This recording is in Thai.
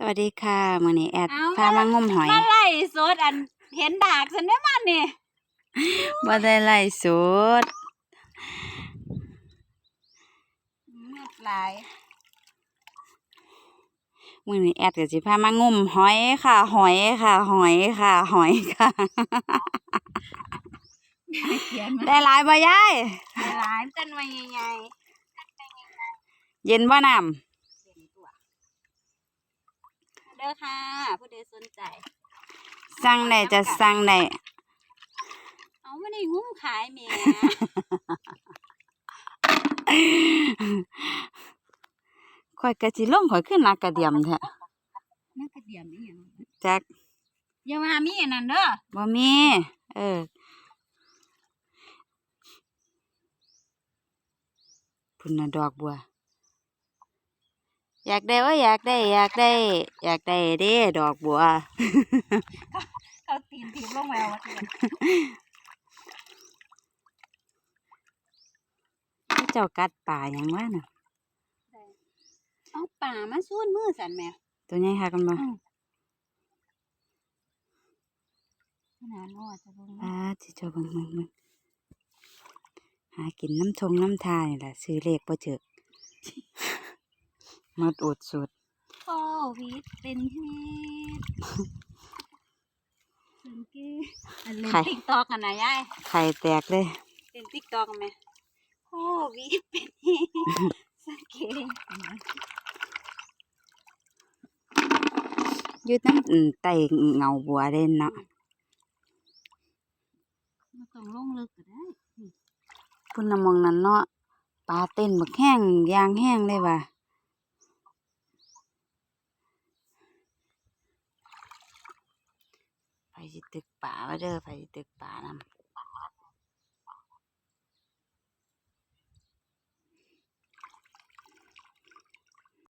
สวัสดีค่ะมื้อนี้แอดเอ้าพามางมหอยมาไล่สดอันเห็นดากฉันได้มันนี่บ่ได้ไล่สดมืดหลายมื้อนี้แอดก็สิพามางมหอยค่ะ หอยค่ะ หอยค่ะ หอยค่ะเขียนมาได้หลายบ่ยายหลายต้นไม้ใหญ่เย็นบ่น้ำๆเห็นตัว เด้อค่ะ ผู้ใดสนใจ สั่งได้จะสั่งได้เอาไม่ได้งุ้มขายแหม่ข่อยก็สิลงข่อยขึ้นนักกระเดียมแท้นักกระเดียมนี่หยังจักอย่าว่ามีอันนั้นเด้อบ่มี เออพุ่นน่ะดอกบัว อยากได้ว่าอยากได้ อยากได้ อยากได้เด้ดอกบัว เขาตีนถีบลงแล้วว่าเตือนเจ้ากัดป่าหยังวะน่ะเอาป่ามาสูนมือสันแหม่ตัวใหญ่ค่ะกันบ่ขนาดน้อยจะเบิ่งอ่าสิเจ้าเบิ่งเบิ่งเบิ่งหากินน้ำทงน้ำทานี่ล่ะซื้อเลขบ่เจอห มดอดสุดโควิดเป็นเหตุสังเกตอันเล่นใครติ๊กตอกกันนะยายไข่แตกเลยเล่นติ๊กตอกกันไหมโควิดเป็นเหตุสังเกตอยืดน้ำอืมไตเงาบัวเด่นเนาะมาต้องลงลึกก็ได้พุ่นน่ะมองนั้นเนาะปลาเต้นบักแห้งยางแห้งเลยว่ะไป สิตึกป่ามาเด้อไปสิตึกป่านำ